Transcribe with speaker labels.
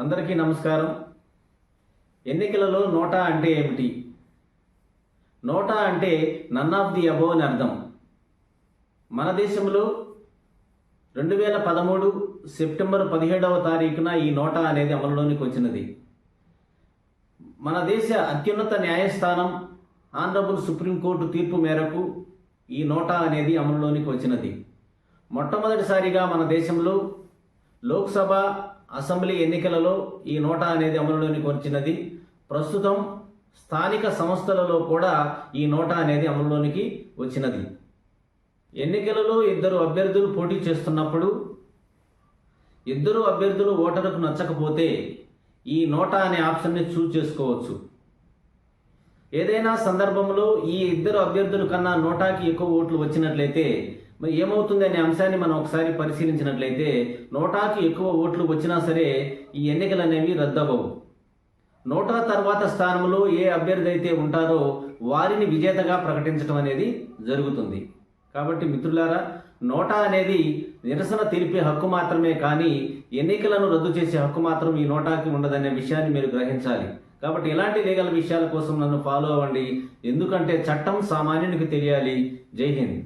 Speaker 1: అందరికీ నమస్కారం. ఎన్నికలలో నోటా అంటే ఏమిటి? నోటా అంటే నన్ ఆఫ్ ది అబో అని అర్థం. మన దేశంలో రెండు వేల పదమూడు సెప్టెంబర్ పదిహేడవ తారీఖున ఈ నోటా అనేది అమలులోనికి వచ్చినది. మన దేశ అత్యున్నత న్యాయస్థానం ఆనరబుల్ సుప్రీంకోర్టు తీర్పు మేరకు ఈ నోటా అనేది అమలులోనికి వచ్చినది. మొట్టమొదటిసారిగా మన దేశంలో లోక్సభ అసెంబ్లీ ఎన్నికలలో ఈ నోటా అనేది అమలులోనికి వచ్చినది. ప్రస్తుతం స్థానిక సంస్థలలో కూడా ఈ నోటా అనేది అమలులోనికి వచ్చినది. ఎన్నికలలో ఇద్దరు అభ్యర్థులు పోటీ చేస్తున్నప్పుడు ఇద్దరు అభ్యర్థులు ఓటరుకు నచ్చకపోతే ఈ నోటా అనే ఆప్షన్ని చూజ్ చేసుకోవచ్చు. ఏదైనా సందర్భంలో ఈ ఇద్దరు అభ్యర్థుల కన్నా నోటాకి ఎక్కువ ఓట్లు వచ్చినట్లయితే మరి ఏమవుతుంది అనే అంశాన్ని మనం ఒకసారి పరిశీలించినట్లయితే నోటాకి ఎక్కువ ఓట్లు వచ్చినా సరే ఈ ఎన్నికలు అనేవి రద్దవవు నోటా తర్వాత స్థానంలో ఏ అభ్యర్థి అయితే ఉంటారో వారిని విజేతగా ప్రకటించడం అనేది జరుగుతుంది. కాబట్టి మిత్రులారా నోటా అనేది నిరసన తెలిపే హక్కు మాత్రమే కానీ ఎన్నికలను రద్దు చేసే హక్కు మాత్రం ఈ నోటాకి ఉండదనే విషయాన్ని మీరు గ్రహించాలి. కాబట్టి ఇలాంటి లీగల్ విషయాల కోసం నన్ను ఫాలో అవ్వండి? ఎందుకంటే చట్టం సామాన్యునికి తెలియాలి. జై హింద్.